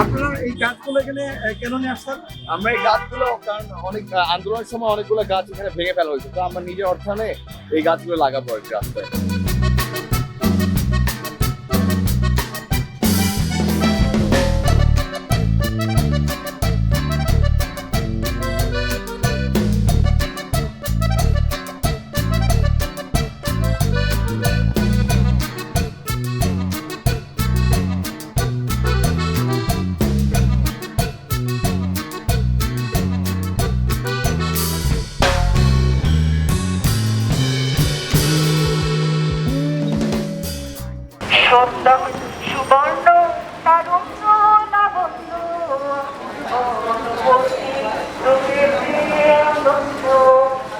আপনারা এই গাছগুলো কেন নিয়ে আসছেন? আমরা এই গাছগুলো, কারণ অনেক আন্দোলনের সময় অনেকগুলো গাছ এখানে ভেঙে ফেলা হয়েছে। তো আমরা নিজের অর্থানে এই গাছগুলো লাগাবো আর কি সন্ধ্যা সুবর্ণ